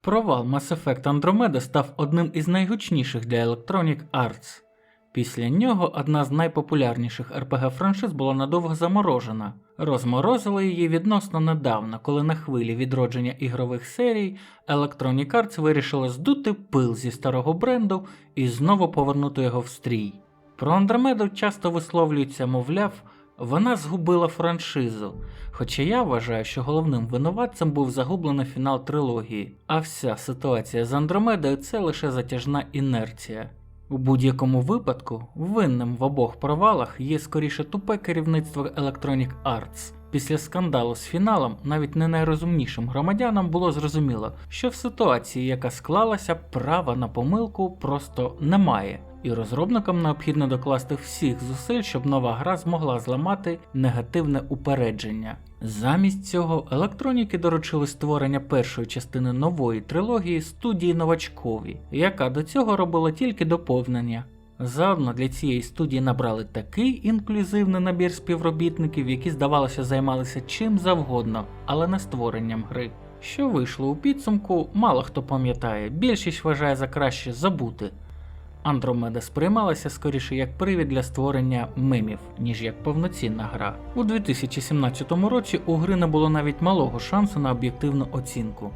Провал Mass Effect Andromeda став одним із найгучніших для Electronic Arts. Після нього одна з найпопулярніших RPG франшиз була надовго заморожена. Розморозили її відносно недавно, коли на хвилі відродження ігрових серій Electronic Arts вирішила здути пил зі старого бренду і знову повернути його в стрій. Про Андромеду часто висловлюється, мовляв, вона згубила франшизу. Хоча я вважаю, що головним винуватцем був загублений фінал трилогії, а вся ситуація з Андромедою це лише затяжна інерція. У будь-якому випадку, винним в обох провалах є скоріше тупе керівництво Electronic Arts. Після скандалу з фіналом навіть не найрозумнішим громадянам було зрозуміло, що в ситуації, яка склалася, права на помилку просто немає, і розробникам необхідно докласти всіх зусиль, щоб нова гра змогла зламати негативне упередження. Замість цього електроніки доручили створення першої частини нової трилогії студії новачкові, яка до цього робила тільки доповнення. Заодно для цієї студії набрали такий інклюзивний набір співробітників, які, здавалося, займалися чим завгодно, але не створенням гри. Що вийшло у підсумку, мало хто пам'ятає, більшість вважає за краще забути. Андромеда сприймалася скоріше як привід для створення мемів, ніж як повноцінна гра. У 2017 році у гри не було навіть малого шансу на об'єктивну оцінку.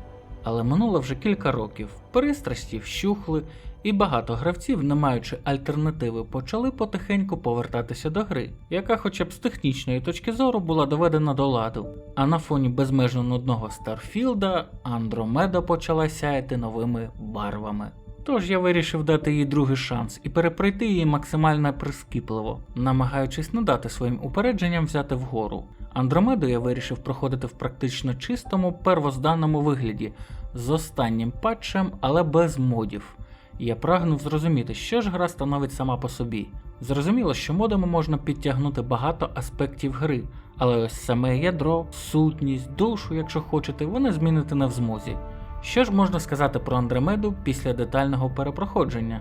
Але минуло вже кілька років, пристрасті вщухли, і багато гравців, не маючи альтернативи, почали потихеньку повертатися до гри, яка, хоча б з технічної точки зору, була доведена до ладу. А на фоні безмежно нудного Старфілда Андромеда почала сяяти новими барвами. Тож я вирішив дати їй другий шанс і перепройти її максимально прискіпливо, намагаючись не дати своїм упередженням взяти вгору. Андромеду я вирішив проходити в практично чистому первозданному вигляді з останнім патчем, але без модів. Я прагнув зрозуміти, що ж гра становить сама по собі. Зрозуміло, що модами можна підтягнути багато аспектів гри, але ось саме ядро, сутність, душу, якщо хочете, вони змінити не в змозі. Що ж можна сказати про Андромеду після детального перепроходження?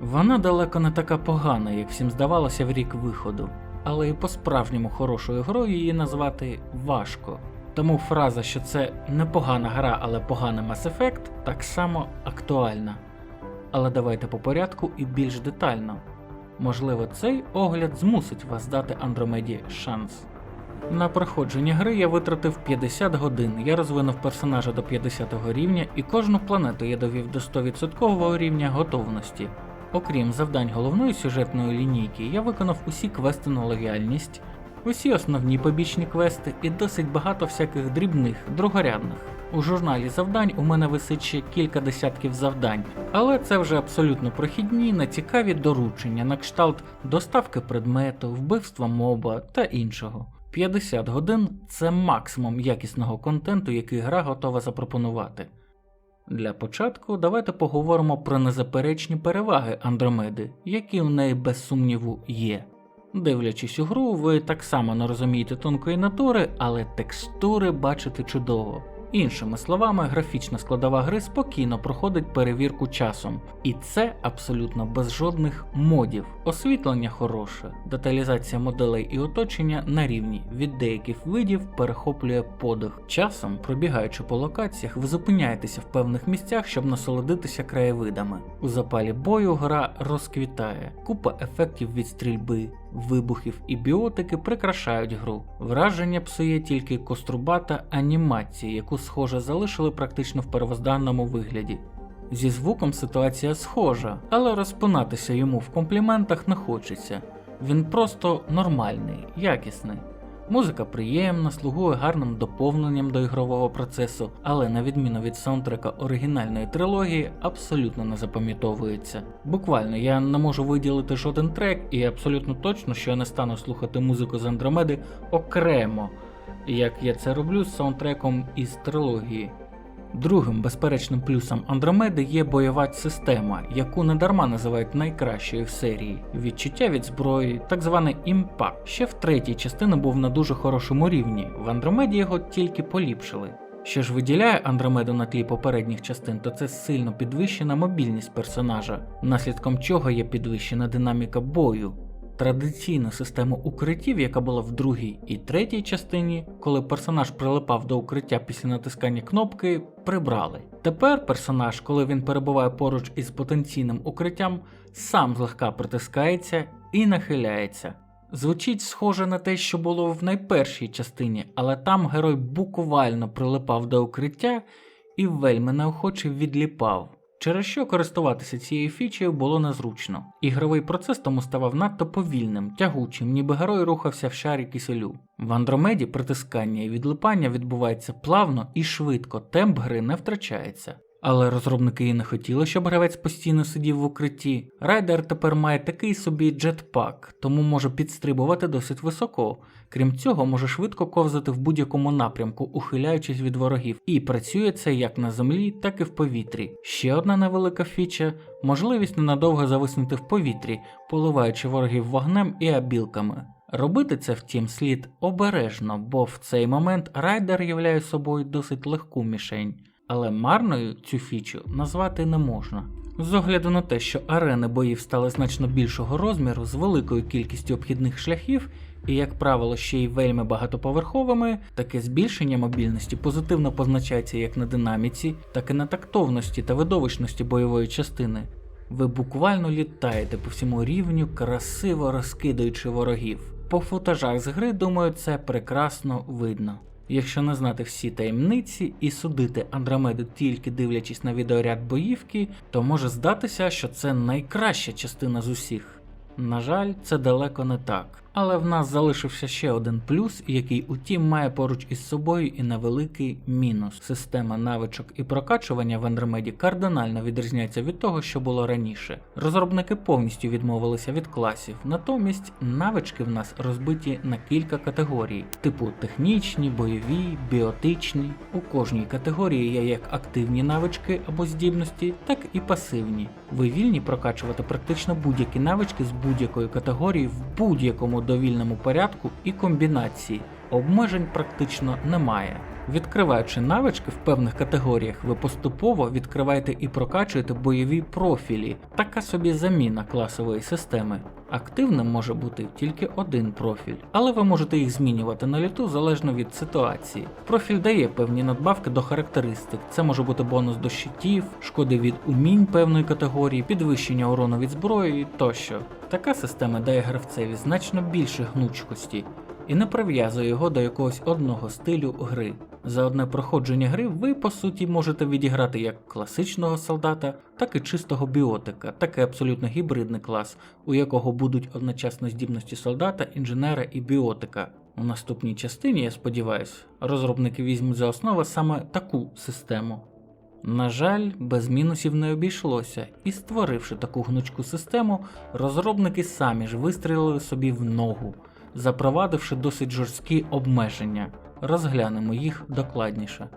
Вона далеко не така погана, як всім здавалося в рік виходу, але і по-справжньому хорошою грою її назвати важко. Тому фраза, що це непогана гра, але поганий Mass Effect, так само актуальна. Але давайте по порядку і більш детально. Можливо, цей огляд змусить вас дати Андромеді шанс. На проходження гри я витратив 50 годин, я розвинув персонажа до 50 рівня і кожну планету я довів до 100% рівня готовності. Окрім завдань головної сюжетної лінійки, я виконав усі квести на лояльність, усі основні побічні квести і досить багато всяких дрібних, другорядних. У журналі завдань у мене висить ще кілька десятків завдань, але це вже абсолютно прохідні, нецікаві доручення на кшталт доставки предмету, вбивства моба та іншого. 50 годин це максимум якісного контенту, який гра готова запропонувати. Для початку давайте поговоримо про незаперечні переваги Андромеди, які в неї без сумніву є. Дивлячись у гру, ви так само не розумієте тонкої натури, але текстури бачите чудово. Іншими словами, графічна складова гри спокійно проходить перевірку часом, і це абсолютно без жодних модів. Освітлення хороше, деталізація моделей і оточення на рівні від деяких видів перехоплює подих. Часом, пробігаючи по локаціях, ви зупиняєтеся в певних місцях, щоб насолодитися краєвидами. У запалі бою гра розквітає, купа ефектів від стрільби, вибухів і біотики прикрашають гру. Враження псує тільки кострубата анімація, яку схоже залишили практично в первозданному вигляді. Зі звуком ситуація схожа, але розпинатися йому в компліментах не хочеться. Він просто нормальний, якісний. Музика приємна, слугує гарним доповненням до ігрового процесу, але на відміну від саундтрека оригінальної трилогії, абсолютно не запам'ятовується. Буквально я не можу виділити жоден трек, і абсолютно точно, що я не стану слухати музику з Андромеди окремо, як я це роблю з саундтреком із трилогії. Другим безперечним плюсом Андромеди є бойова система, яку недарма називають найкращою в серії. Відчуття від зброї, так званий імпакт. Ще в третій частині був на дуже хорошому рівні, в Андромеді його тільки поліпшили. Що ж виділяє Андромеду на тлі попередніх частин, то це сильно підвищена мобільність персонажа, наслідком чого є підвищена динаміка бою. Традиційну систему укриттів, яка була в другій і третій частині, коли персонаж прилипав до укриття після натискання кнопки, прибрали. Тепер персонаж, коли він перебуває поруч із потенційним укриттям, сам злегка притискається і нахиляється. Звучить схоже на те, що було в найпершій частині, але там герой буквально прилипав до укриття і вельми неохоче відліпав. Через що користуватися цією фічею було незручно. Ігровий процес тому ставав надто повільним, тягучим, ніби герой рухався в шарі киселю. В Андромеді притискання і відлипання відбувається плавно і швидко, темп гри не втрачається. Але розробники і не хотіли, щоб гравець постійно сидів в укритті. Райдер тепер має такий собі джетпак, тому може підстрибувати досить високо. Крім цього, може швидко ковзати в будь-якому напрямку, ухиляючись від ворогів, і працює це як на землі, так і в повітрі. Ще одна невелика фіча можливість ненадовго зависнути в повітрі, поливаючи ворогів вогнем і абілками. Робити це, втім, слід обережно, бо в цей момент райдер являє собою досить легку мішень але марною цю фічу назвати не можна. З огляду на те, що арени боїв стали значно більшого розміру з великою кількістю обхідних шляхів і, як правило, ще й вельми багатоповерховими, таке збільшення мобільності позитивно позначається як на динаміці, так і на тактовності та видовищності бойової частини. Ви буквально літаєте по всьому рівню, красиво розкидаючи ворогів. По футажах з гри, думаю, це прекрасно видно. Якщо не знати всі таємниці і судити Андромеду тільки дивлячись на відеоряд боївки, то може здатися, що це найкраща частина з усіх. На жаль, це далеко не так. Але в нас залишився ще один плюс, який утім має поруч із собою і невеликий мінус. Система навичок і прокачування в Андромеді кардинально відрізняється від того, що було раніше. Розробники повністю відмовилися від класів, натомість навички в нас розбиті на кілька категорій: типу технічні, бойові, біотичні. У кожній категорії є як активні навички або здібності, так і пасивні. Ви вільні прокачувати практично будь-які навички з будь-якої категорії в будь-якому довільному порядку і комбінації. Обмежень практично немає. Відкриваючи навички в певних категоріях, ви поступово відкриваєте і прокачуєте бойові профілі, така собі заміна класової системи. Активним може бути тільки один профіль, але ви можете їх змінювати на літу залежно від ситуації. Профіль дає певні надбавки до характеристик. Це може бути бонус до щитів, шкоди від умінь певної категорії, підвищення урону від зброї тощо. Така система дає гравцеві значно більше гнучкості і не прив'язує його до якогось одного стилю гри. За одне проходження гри ви по суті можете відіграти як класичного солдата, так і чистого біотика, такий абсолютно гібридний клас, у якого будуть одночасно здібності солдата, інженера і біотика. У наступній частині, я сподіваюся, розробники візьмуть за основу саме таку систему. На жаль, без мінусів не обійшлося, і створивши таку гнучку систему, розробники самі ж вистрілили собі в ногу, запровадивши досить жорсткі обмеження. Розглянемо їх докладніше.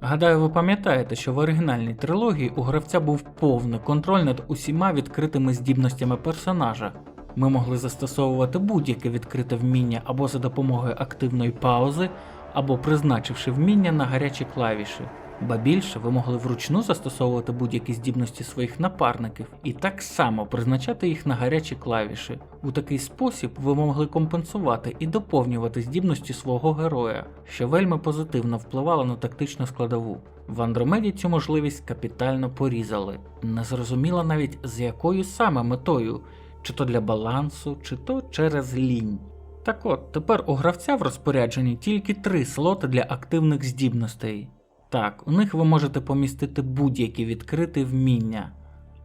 Гадаю, ви пам'ятаєте, що в оригінальній трилогії у гравця був повний контроль над усіма відкритими здібностями персонажа. Ми могли застосовувати будь-яке відкрите вміння або за допомогою активної паузи, або призначивши вміння на гарячі клавіші. Ба більше ви могли вручну застосовувати будь-які здібності своїх напарників і так само призначати їх на гарячі клавіші. У такий спосіб ви могли компенсувати і доповнювати здібності свого героя, що вельми позитивно впливало на тактичну складову. В Андромеді цю можливість капітально порізали, не зрозуміло навіть з якою саме метою, чи то для балансу, чи то через лінь. Так от, тепер у гравця в розпорядженні тільки три слоти для активних здібностей. Так, у них ви можете помістити будь-які відкриті вміння,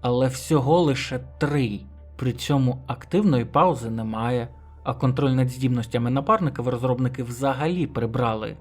але всього лише три. При цьому активної паузи немає, а контроль над здібностями напарника в розробники взагалі прибрали.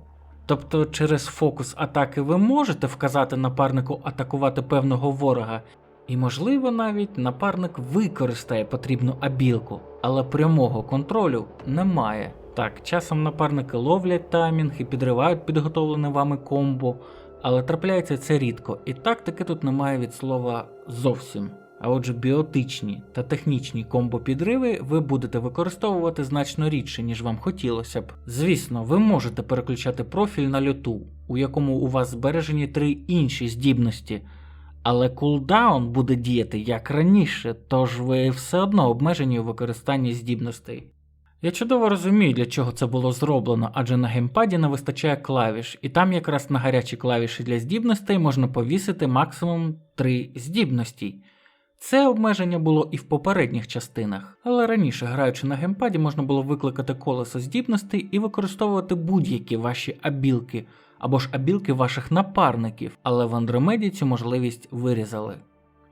Тобто через фокус атаки ви можете вказати напарнику атакувати певного ворога, і, можливо, навіть напарник використає потрібну абілку, але прямого контролю немає. Так, часом напарники ловлять таймінг і підривають підготовлене вами комбо, але трапляється це рідко, і тактики тут немає від слова зовсім. А отже, біотичні та технічні комбо-підриви ви будете використовувати значно рідше, ніж вам хотілося б. Звісно, ви можете переключати профіль на льоту, у якому у вас збережені три інші здібності, Але кулдаун буде діяти як раніше, тож ви все одно обмежені у використанні здібностей. Я чудово розумію, для чого це було зроблено, адже на геймпаді не вистачає клавіш, і там якраз на гарячі клавіші для здібностей можна повісити максимум 3 здібності. Це обмеження було і в попередніх частинах, але раніше, граючи на геймпаді, можна було викликати колесо здібностей і використовувати будь-які ваші абілки або ж абілки ваших напарників, але в Андромеді цю можливість вирізали.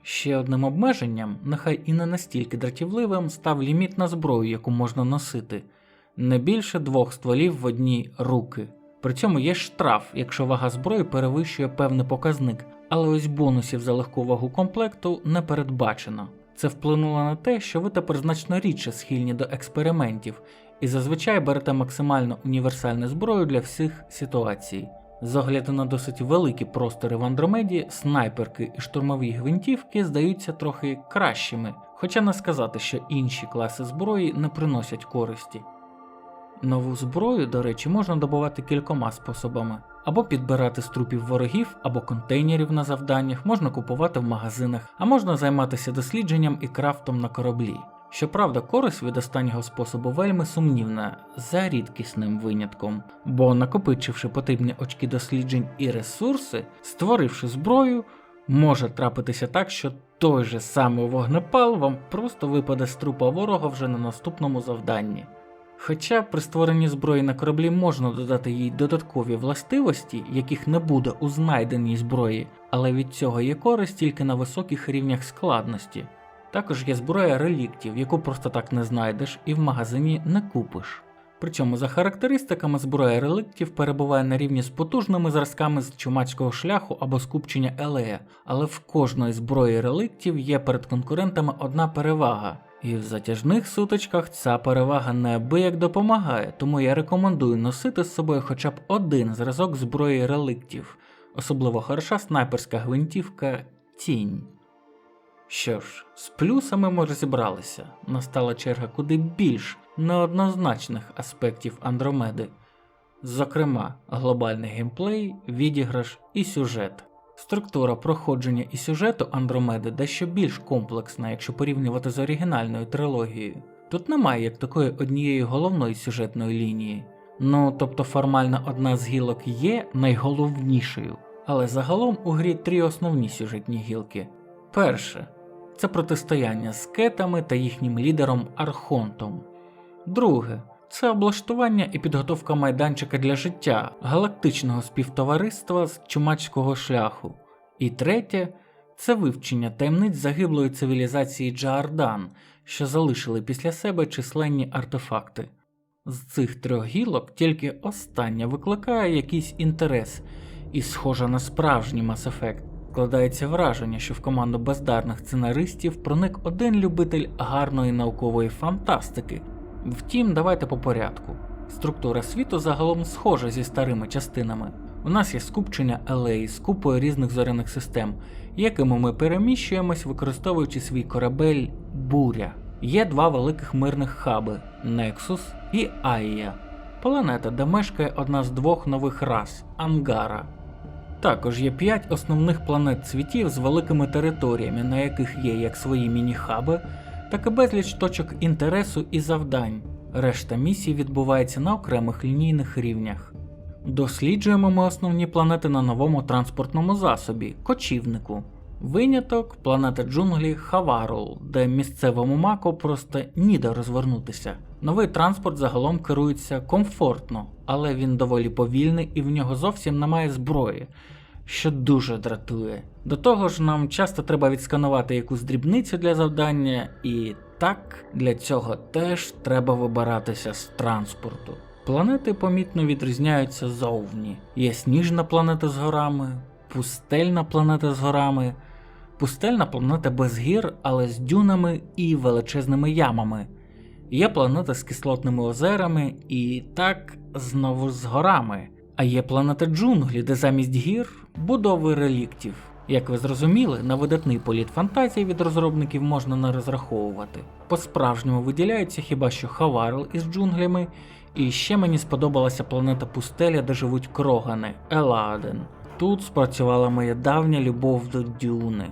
Ще одним обмеженням, нехай і не настільки дратівливим, став ліміт на зброю, яку можна носити, не більше двох стволів в одні руки. При цьому є штраф, якщо вага зброї перевищує певний показник, але ось бонусів за легку вагу комплекту не передбачено. Це вплинуло на те, що ви тепер значно рідше схильні до експериментів і зазвичай берете максимально універсальну зброю для всіх ситуацій. З огляду на досить великі простори в Андромеді, снайперки і штурмові гвинтівки здаються трохи кращими, хоча не сказати, що інші класи зброї не приносять користі. Нову зброю, до речі, можна добувати кількома способами: або підбирати з трупів ворогів, або контейнерів на завданнях, можна купувати в магазинах, а можна займатися дослідженням і крафтом на кораблі. Щоправда, користь від останнього способу вельми сумнівна, за рідкісним винятком, бо накопичивши потрібні очки досліджень і ресурси, створивши зброю, може трапитися так, що той же самий вогнепал вам просто випаде з трупа ворога вже на наступному завданні. Хоча при створенні зброї на кораблі можна додати їй додаткові властивості, яких не буде у знайденій зброї, але від цього є користь тільки на високих рівнях складності. Також є зброя реліктів, яку просто так не знайдеш і в магазині не купиш. Причому за характеристиками зброя реліктів перебуває на рівні з потужними зразками з чумацького шляху або скупчення елея, але в кожної зброї реліктів є перед конкурентами одна перевага. І в затяжних сутичках ця перевага неабияк допомагає, тому я рекомендую носити з собою хоча б один зразок зброї реліктів, особливо хороша снайперська гвинтівка Тінь. Що ж, з плюсами ми розібралися. Настала черга куди більш неоднозначних аспектів Андромеди, зокрема, глобальний геймплей, відіграш і сюжет. Структура проходження і сюжету Андромеди дещо більш комплексна, якщо порівнювати з оригінальною трилогією. Тут немає як такої однієї головної сюжетної лінії. Ну тобто формально одна з гілок є найголовнішою, але загалом у грі три основні сюжетні гілки. Перше це протистояння з кетами та їхнім лідером Архонтом. Друге це облаштування і підготовка майданчика для життя галактичного співтовариства з чумацького шляху. І третє це вивчення таємниць загиблої цивілізації Джаардан, що залишили після себе численні артефакти. З цих трьох гілок тільки остання викликає якийсь інтерес і схожа на справжній Mass Effect. Складається враження, що в команду бездарних сценаристів проник один любитель гарної наукової фантастики. Втім, давайте по порядку. Структура світу загалом схожа зі старими частинами. У нас є скупчення елей з купою різних зоряних систем, якими ми переміщуємось, використовуючи свій корабель Буря. Є два великих мирних хаби Nexus і Айя. Планета, де мешкає одна з двох нових рас Ангара. Також є 5 основних планет світів з великими територіями, на яких є як свої міні-хаби, так і безліч точок інтересу і завдань. Решта місій відбувається на окремих лінійних рівнях. Досліджуємо ми основні планети на новому транспортному засобі кочівнику. Виняток планета джунглі Хаварул, де місцевому маку просто ніде розвернутися. Новий транспорт загалом керується комфортно, але він доволі повільний і в нього зовсім немає зброї, що дуже дратує. До того ж, нам часто треба відсканувати якусь дрібницю для завдання, і так для цього теж треба вибиратися з транспорту. Планети помітно відрізняються зовні. Є сніжна планета з горами, пустельна планета з горами, пустельна планета без гір, але з дюнами і величезними ямами. Є планета з кислотними озерами і так знову з горами. А є планета джунглі, де замість гір будови реліктів. Як ви зрозуміли, на видатний політ фантазії від розробників можна не розраховувати. По-справжньому виділяються хіба що Хаварл із джунглями, і ще мені сподобалася планета пустеля, де живуть крогани Еладен. тут спрацювала моя давня любов до Дюни.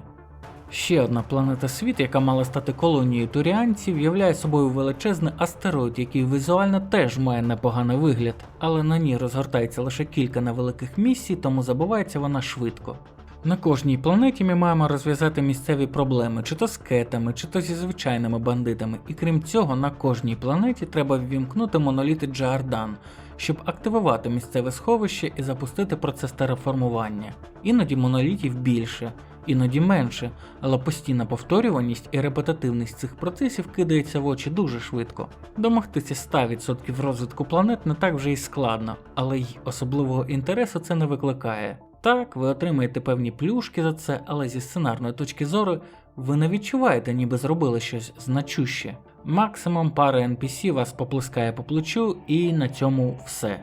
Ще одна планета світ, яка мала стати колонією туріанців, являє собою величезний астероїд, який візуально теж має непоганий вигляд, але на ній розгортається лише кілька невеликих місій, тому забувається вона швидко. На кожній планеті ми маємо розв'язати місцеві проблеми, чи то з кетами, чи то зі звичайними бандитами, і крім цього, на кожній планеті треба ввімкнути моноліти Джардан, щоб активувати місцеве сховище і запустити процес тереформування. Іноді монолітів більше, іноді менше, але постійна повторюваність і репетитивність цих процесів кидається в очі дуже швидко. Домогтися 100% розвитку планет не так вже й складно, але й особливого інтересу це не викликає. Так, ви отримаєте певні плюшки за це, але зі сценарної точки зору ви не відчуваєте, ніби зробили щось значуще. Максимум пара NPC вас поплескає по плечу, і на цьому все.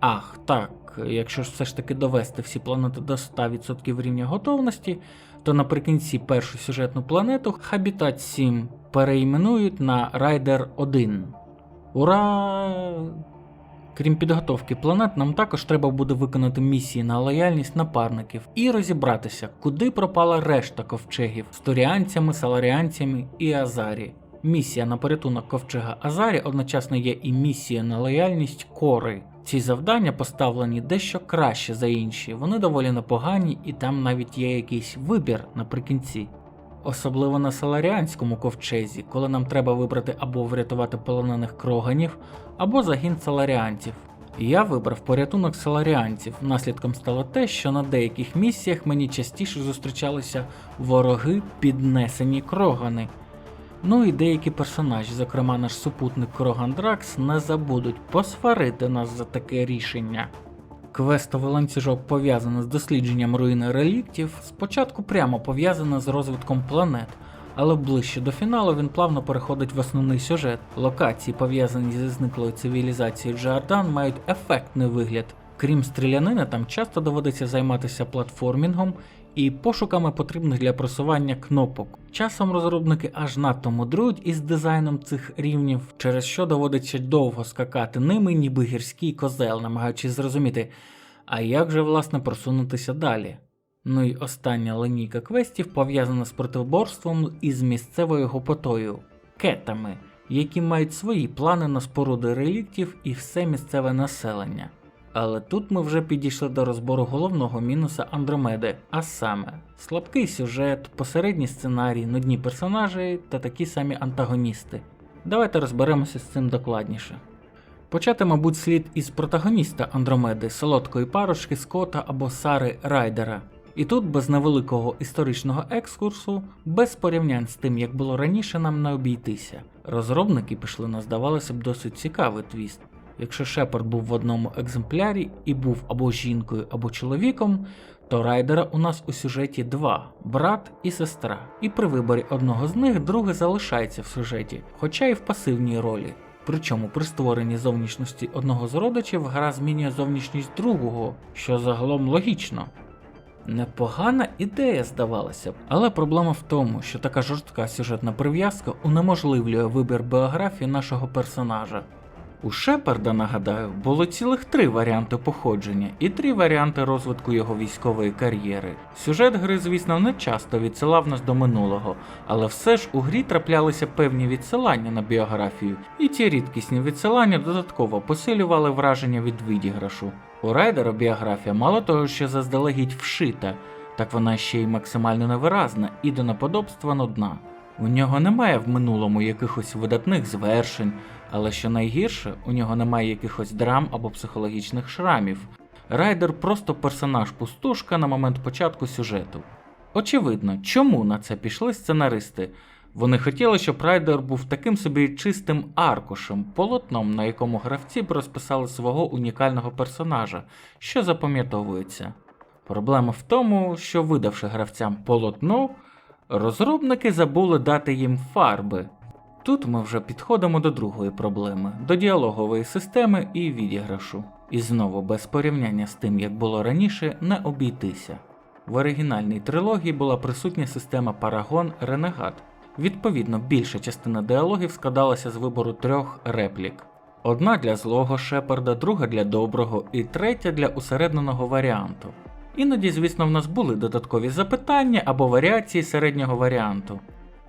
Ах, так, якщо ж все ж таки довести всі планети до 100% рівня готовності, то наприкінці першу сюжетну планету Habitat 7 переіменують на Rider 1. Ура! Крім підготовки планет, нам також треба буде виконати місії на лояльність напарників і розібратися, куди пропала решта ковчегів з туріанцями, саларіанцями і Азарі. Місія на порятунок ковчега Азарі одночасно є і місія на лояльність Кори. Ці завдання поставлені дещо краще за інші, вони доволі непогані, і там навіть є якийсь вибір наприкінці. Особливо на саларіанському ковчезі, коли нам треба вибрати або врятувати полонених кроганів, або загін саларіанців. Я вибрав порятунок саларіанців. Наслідком стало те, що на деяких місіях мені частіше зустрічалися вороги піднесені крогани. Ну і деякі персонажі, зокрема наш супутник Кроган Дракс, не забудуть посварити нас за таке рішення. Квестовий ланцюжок пов'язаний з дослідженням руїни реліктів, спочатку прямо пов'язаний з розвитком планет, але ближче до фіналу він плавно переходить в основний сюжет. Локації, пов'язані зі зниклою цивілізацією Джордан, мають ефектний вигляд. Крім стрілянини, там часто доводиться займатися платформінгом і пошуками потрібних для просування кнопок. Часом розробники аж надто мудрують із дизайном цих рівнів, через що доводиться довго скакати ними, ніби гірський козел, намагаючись зрозуміти, а як же власне просунутися далі. Ну і остання линійка квестів пов'язана з протиборством із місцевою гопотою кетами, які мають свої плани на споруди реліктів і все місцеве населення. Але тут ми вже підійшли до розбору головного мінуса Андромеди, а саме слабкий сюжет, посередній сценарій, нудні персонажі та такі самі антагоністи. Давайте розберемося з цим докладніше. Почати, мабуть, слід із протагоніста Андромеди, солодкої парочки Скота або Сари Райдера. І тут без невеликого історичного екскурсу, без порівнянь з тим, як було раніше, нам не обійтися. Розробники пішли на, здавалося б, досить цікавий твіст. Якщо Шепард був в одному екземплярі і був або жінкою, або чоловіком, то райдера у нас у сюжеті два брат і сестра. І при виборі одного з них другий залишається в сюжеті, хоча і в пасивній ролі. Причому при створенні зовнішності одного з родичів гра змінює зовнішність другого, що загалом логічно. Непогана ідея, здавалося б, але проблема в тому, що така жорстка сюжетна прив'язка унеможливлює вибір біографії нашого персонажа. У Шепарда, нагадаю, було цілих три варіанти походження і три варіанти розвитку його військової кар'єри. Сюжет гри, звісно, не часто відсилав нас до минулого, але все ж у грі траплялися певні відсилання на біографію, і ці рідкісні відсилання додатково посилювали враження від відіграшу. У райдера біографія мало того, що заздалегідь вшита, так вона ще й максимально невиразна і до неподобства нудна. У нього немає в минулому якихось видатних звершень, але що найгірше, у нього немає якихось драм або психологічних шрамів. Райдер просто персонаж пустушка на момент початку сюжету. Очевидно, чому на це пішли сценаристи. Вони хотіли, щоб Райдер був таким собі чистим аркушем, полотном, на якому гравці б розписали свого унікального персонажа, що запам'ятовується. Проблема в тому, що видавши гравцям полотно, розробники забули дати їм фарби. Тут ми вже підходимо до другої проблеми до діалогової системи і відіграшу. І знову без порівняння з тим, як було раніше, не обійтися. В оригінальній трилогії була присутня система Парагон Ренегат. Відповідно, більша частина діалогів складалася з вибору трьох реплік: одна для злого Шепарда, друга для доброго і третя для усередненого варіанту. Іноді, звісно, в нас були додаткові запитання або варіації середнього варіанту.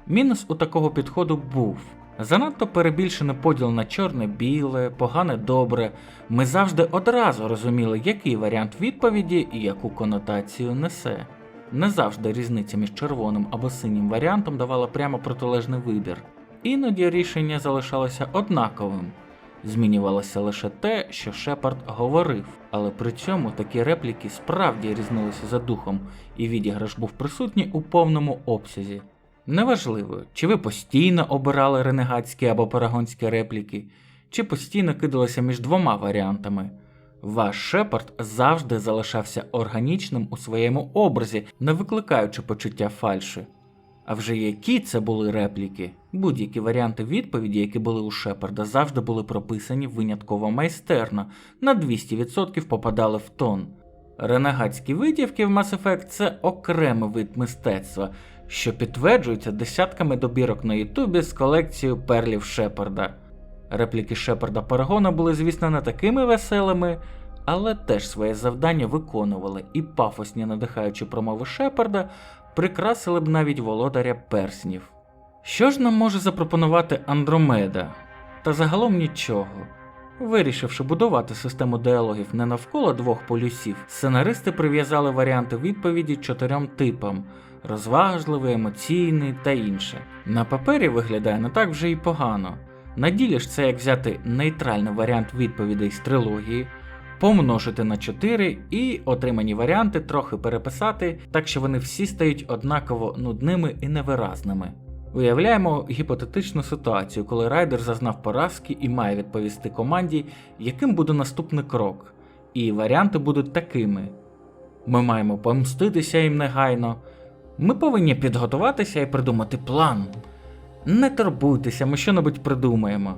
Мінус у такого підходу був. Занадто перебільшений поділ на чорне-біле, погане-добре. Ми завжди одразу розуміли, який варіант відповіді і яку конотацію несе. Не завжди різниця між червоним або синім варіантом давала прямо протилежний вибір. Іноді рішення залишалося однаковим. Змінювалося лише те, що Шепард говорив, але при цьому такі репліки справді різнилися за духом, і відіграш був присутній у повному обсязі. Неважливо, чи ви постійно обирали ренегатські або парагонські репліки, чи постійно кидалися між двома варіантами. Ваш Шепард завжди залишався органічним у своєму образі, не викликаючи почуття фальші. А вже які це були репліки? Будь-які варіанти відповіді, які були у Шепарда, завжди були прописані винятково майстерно, на 200% попадали в тон. Ренегатські витівки в Mass Effect – це окремий вид мистецтва, що підтверджується десятками добірок на Ютубі з колекцією перлів Шепарда. Репліки Шепарда Парагона були, звісно, не такими веселими, але теж своє завдання виконували, і пафосні надихаючі промови Шепарда прикрасили б навіть володаря перснів. Що ж нам може запропонувати Андромеда? Та загалом нічого. Вирішивши будувати систему діалогів не навколо двох полюсів, сценаристи прив'язали варіанти відповіді чотирьом типам: розважливий, емоційний та інше. На папері виглядає не так вже й погано. На ділі ж це як взяти нейтральний варіант відповідей з трилогії, помножити на 4 і отримані варіанти трохи переписати, так що вони всі стають однаково нудними і невиразними. Уявляємо гіпотетичну ситуацію, коли райдер зазнав поразки і має відповісти команді, яким буде наступний крок. І варіанти будуть такими: ми маємо помститися їм негайно, ми повинні підготуватися і придумати план. Не турбуйтеся, ми що-небудь придумаємо.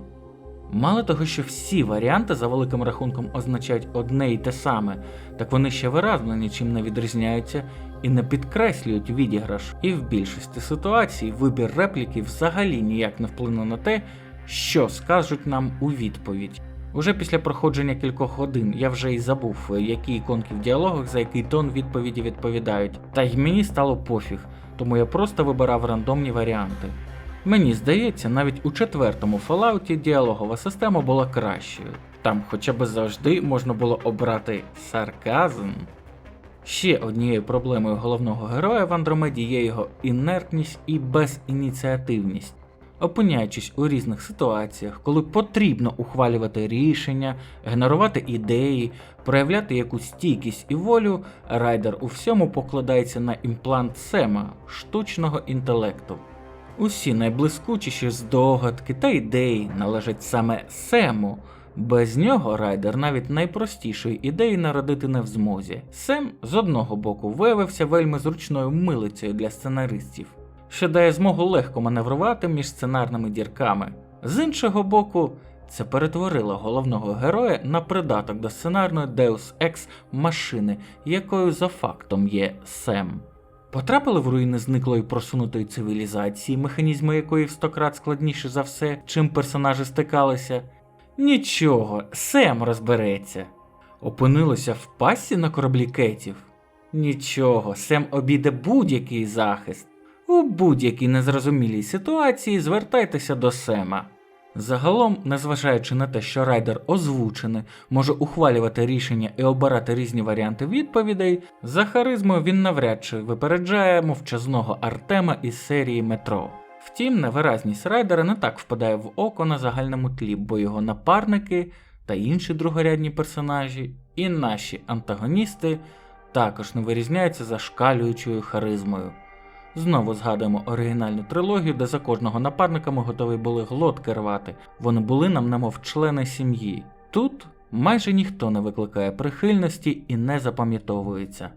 Мало того, що всі варіанти за великим рахунком означають одне і те саме, так вони ще виразно нічим не відрізняються і не підкреслюють відіграш. І в більшості ситуацій вибір репліки взагалі ніяк не вплине на те, що скажуть нам у відповідь. Уже після проходження кількох годин я вже й забув, які іконки в діалогах за який тон відповіді відповідають, та й мені стало пофіг, тому я просто вибирав рандомні варіанти. Мені здається, навіть у четвертому Fallout діалогова система була кращою. Там хоча б завжди можна було обрати сарказм. Ще однією проблемою головного героя в Андромеді є його інертність і безініціативність. Опиняючись у різних ситуаціях, коли потрібно ухвалювати рішення, генерувати ідеї, проявляти якусь стійкість і волю, райдер у всьому покладається на імплант Сема штучного інтелекту. Усі найблискучіші здогадки та ідеї належать саме Сему. Без нього райдер навіть найпростішої ідеї народити не в змозі. Сем з одного боку виявився вельми зручною милицею для сценаристів, що дає змогу легко маневрувати між сценарними дірками. З іншого боку, це перетворило головного героя на придаток до сценарної Deus Ex машини, якою за фактом є Сем. Потрапили в руїни зниклої просунутої цивілізації, механізми якої в сто крат складніше за все, чим персонажі стикалися. Нічого, Сем розбереться. Опинилося в пасі на кораблі кетів. Нічого, Сем обійде будь-який захист. У будь-якій незрозумілій ситуації звертайтеся до Сема. Загалом, незважаючи на те, що райдер озвучений, може ухвалювати рішення і обирати різні варіанти відповідей, за харизмою він навряд чи випереджає мовчазного Артема із серії Метро. Втім, невиразність райдера не так впадає в око на загальному тлі, бо його напарники та інші другорядні персонажі, і наші антагоністи також не вирізняються зашкалюючою харизмою. Знову згадуємо оригінальну трилогію, де за кожного напарника ми готові були глотки рвати. Вони були нам немов члени сім'ї. Тут майже ніхто не викликає прихильності і не запам'ятовується.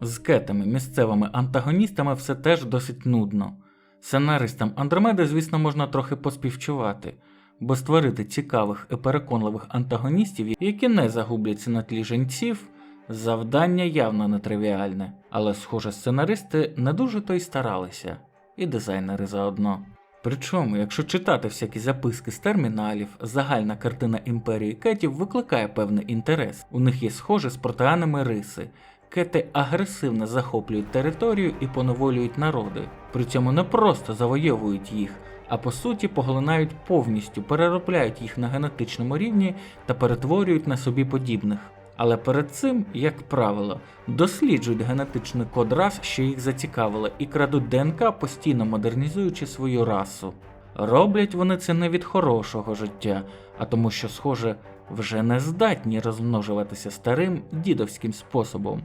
З кетами, місцевими антагоністами все теж досить нудно. Сценаристам Андромеди, звісно, можна трохи поспівчувати, бо створити цікавих і переконливих антагоністів, які не загубляться на тлі женців, завдання явно нетривіальне, але, схоже, сценаристи не дуже то й старалися, і дизайнери заодно. Причому, якщо читати всякі записки з терміналів, загальна картина імперії кетів викликає певний інтерес. У них є схожі з протеанами риси, Кети агресивно захоплюють територію і поневолюють народи. При цьому не просто завойовують їх, а по суті поглинають повністю, переробляють їх на генетичному рівні та перетворюють на собі подібних. Але перед цим, як правило, досліджують генетичний код рас, що їх зацікавили, і крадуть ДНК, постійно модернізуючи свою расу. Роблять вони це не від хорошого життя, а тому, що, схоже, вже не здатні розмножуватися старим дідовським способом.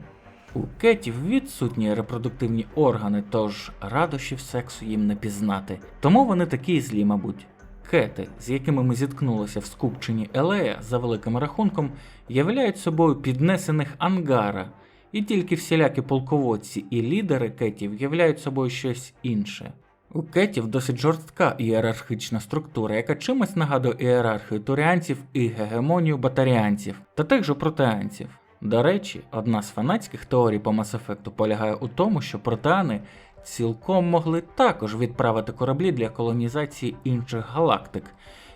У кетів відсутні репродуктивні органи, тож радощів сексу їм не пізнати. Тому вони такі злі, мабуть. Кети, з якими ми зіткнулися в скупченні Елея за великим рахунком, являють собою піднесених ангара, і тільки всілякі полководці і лідери кетів являють собою щось інше. У кетів досить жорстка ієрархічна структура, яка чимось нагадує ієрархію туріанців і гегемонію батаріанців та же протеанців. До речі, одна з фанатських теорій по Mass Effect полягає у тому, що протеани цілком могли також відправити кораблі для колонізації інших галактик,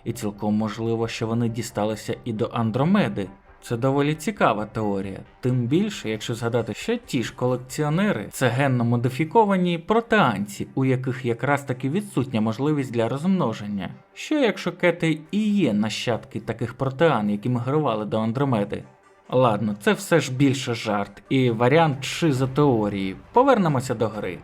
і цілком можливо, що вони дісталися і до Андромеди. Це доволі цікава теорія, тим більше, якщо згадати, що ті ж колекціонери це генно модифіковані протеанці, у яких якраз таки відсутня можливість для розмноження. Що якщо кети і є нащадки таких протеан, які мигрували до Андромеди? Ладно, це все ж більше жарт і варіант шизотеорії. Повернемося до гри.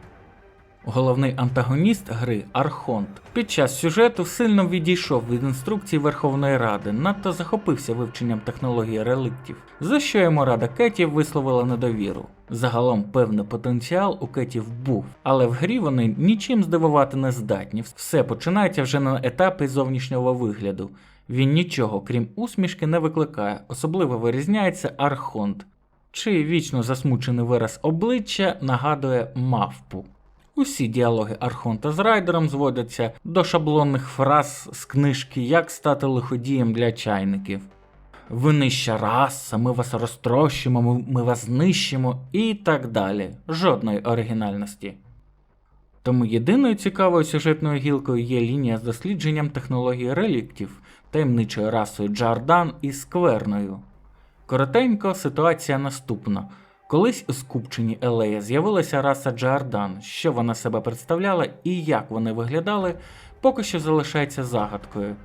Головний антагоніст гри Архонт під час сюжету сильно відійшов від інструкцій Верховної Ради, надто захопився вивченням технології реликтів, за що йому Рада Кетів висловила недовіру. Загалом певний потенціал у кетів був, але в грі вони нічим здивувати не здатні. Все починається вже на етапі зовнішнього вигляду. Він нічого, крім усмішки, не викликає, особливо вирізняється Архонт, чий вічно засмучений вираз обличчя нагадує мавпу. Усі діалоги Архонта з Райдером зводяться до шаблонних фраз з книжки Як стати лиходієм для чайників. Ви нижча раса, ми вас розтрощимо, ми, ми вас знищимо і так далі. Жодної оригінальності. Тому єдиною цікавою сюжетною гілкою є лінія з дослідженням технології реліктів, таємничою расою Джардан і Скверною. Коротенько, ситуація наступна. Колись у скупченні Елея з'явилася раса Джардан, що вона себе представляла і як вони виглядали, поки що залишається загадкою.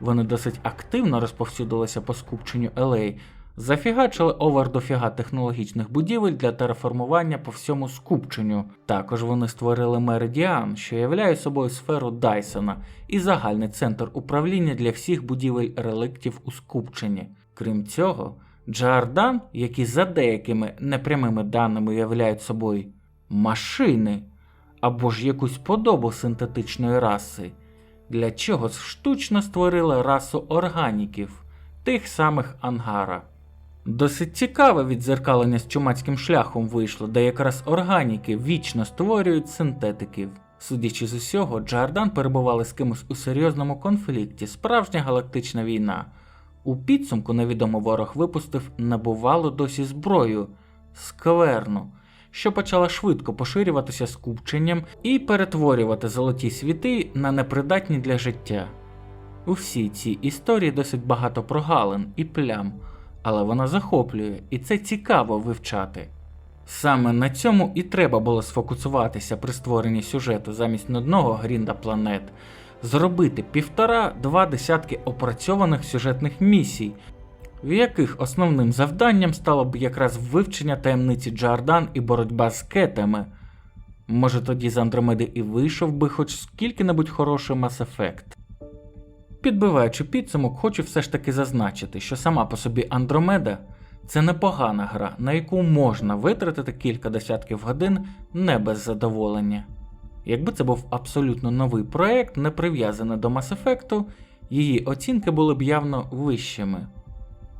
Вони досить активно розповсюдилися по скупченню Елей, зафігачили овер дофіга технологічних будівель для тереформування по всьому скупченню. Також вони створили Меридіан, що являє собою сферу Дайсона, і загальний центр управління для всіх будівель реликтів у скупченні. Крім цього, Джардан, які за деякими непрямими даними являють собою машини або ж якусь подобу синтетичної раси, для чого штучно створили расу органіків, тих самих ангара. Досить цікаве відзеркалення з чумацьким шляхом вийшло, де якраз органіки вічно створюють синтетиків. Судячи з усього, Джардан перебували з кимось у серйозному конфлікті, справжня галактична війна. У підсумку невідомий ворог випустив набувалу досі зброю скверну, що почала швидко поширюватися скупченням і перетворювати золоті світи на непридатні для життя. У всій цій історії досить багато прогалин і плям, але вона захоплює, і це цікаво вивчати. Саме на цьому і треба було сфокусуватися при створенні сюжету замість нудного грінда планет, зробити півтора-два десятки опрацьованих сюжетних місій, в яких основним завданням стало б якраз вивчення таємниці Джордан і боротьба з кетами. Може тоді з Андромеди і вийшов би хоч скільки-небудь хороший Mass Effect. Підбиваючи підсумок, хочу все ж таки зазначити, що сама по собі Андромеда це непогана гра, на яку можна витратити кілька десятків годин не без задоволення. Якби це був абсолютно новий проект, не прив'язаний до Mass Effect, її оцінки були б явно вищими.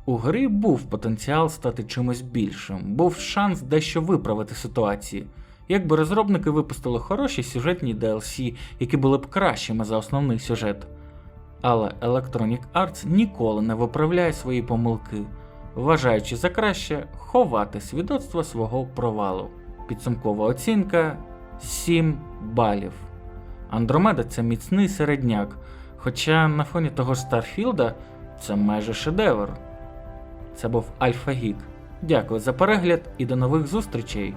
У гри був потенціал стати чимось більшим, був шанс дещо виправити ситуацію, якби розробники випустили хороші сюжетні DLC, які були б кращими за основний сюжет. Але Electronic Arts ніколи не виправляє свої помилки, вважаючи за краще ховати свідоцтво свого провалу. Підсумкова оцінка 7 балів. Андромеда це міцний середняк, хоча на фоні того ж Старфілда це майже шедевр. Це був Альфа Гік. Дякую за перегляд і до нових зустрічей!